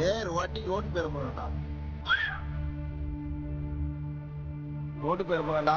ஏர் வாட்டி ரோட்டு பேர் போறா ரோட்டு பேர் போறா